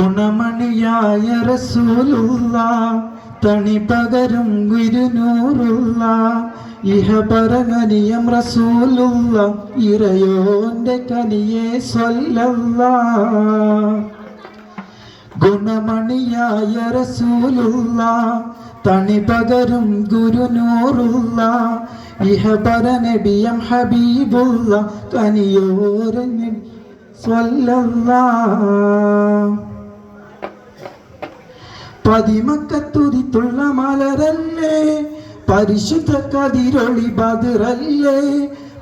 ഗുണമണിയായ റസൂലുള്ള തണി പകരും ഗുരുനൂറുള്ള ഇഹപരകനിയം റസൂലുള്ള ഇറയോന്റെ കനിയെ സ്വല്ലല്ല. ഗുണമണിയായ റസൂലുള്ള തണി പകരും ഗുരുനൂറുള്ള ഇഹപര നബിയം ഹബീബുള്ള കനിയോരൻ സ്വല്ലല്ലാ. പതിമക്കത്തുതിത്തുള്ള മലരല്ലേ പരിശുദ്ധ കതിരൊളി ബദറല്ലേ?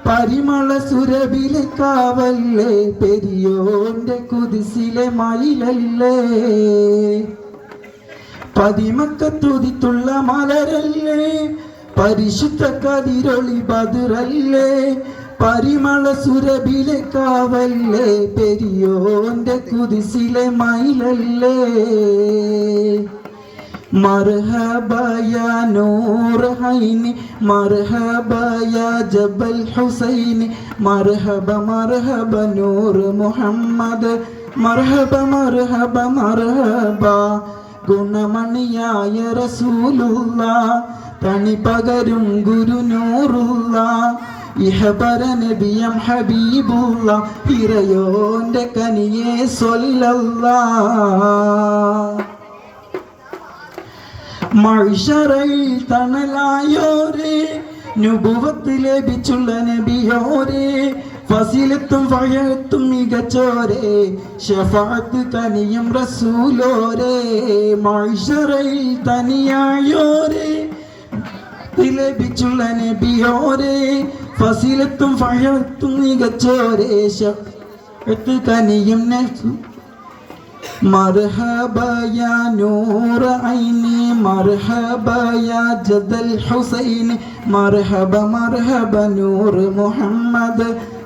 പരിമള സുരബിലെ കാവല്ലേ? പെരിയോന്റെ കുതിസിലെ മയിലല്ലേ? പതിമക്കത്തുതിത്തുള്ള മലരല്ലേ പരിശുദ്ധ കതിരൊളി ബദറല്ലേ? പരിമള സുരഭിലെ കാവല്ലേ പെരിയോന്റെ കുതിസിലെ മയിലല്ലേ? ജബൽ ഹുസൈനി നൂർ മുഹമ്മദ് ഗുണമണിയായ റസൂലുള്ള തണി പകരും ഗുരുനൂറുള്ള ഇഹപര നബിയം ഹബീബുള്ള ഇറയോന്റെ കനിയെ സൊല്ലല്ല. മഴിഷറയിൽ തണലായോരേ നുഭവത്ത് ലഭിച്ചുള്ള നബിയോരേ ഫസിലത്തും ഫയത്തും മികച്ചോരേ ഷഫാത്ത് കനിയും റസൂലോരേ. മഴിഷറയിൽ തനിയായോരേ ലഭിച്ചുള്ള നബിയോരേ ഫസിലത്തും ഫയത്തും മികച്ചോരേ ഷഫാത്ത് കനിയും നസൂ مرحبا يا نور عيني مرحبا يا جد الحسين مرحبا مرحبا نور محمد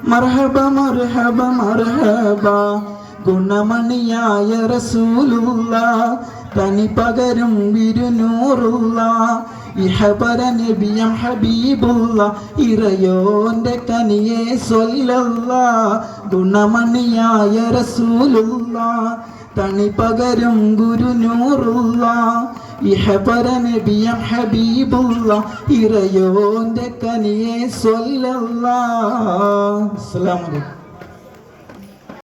مرحبا مرحبا مرحبا ഗുണമണിയായ റസൂലുള്ള തനി പകരും വിരുനൂറുള്ള ഇഹപര നബിയം ഹബീബുള്ള ഇറയോന്റെ കനിയെ സ്വല്ലല്ല ഗുണമണിയായ റസൂലുള്ള തണി പകരും ഗുരുനൂറുള്ള. ഇഹപര നബിയം ഹബീബുള്ള ഇറയോന്റെ കനിയെ സ്വല്ലല്ല അസ്സലാമു അലൈക്കും.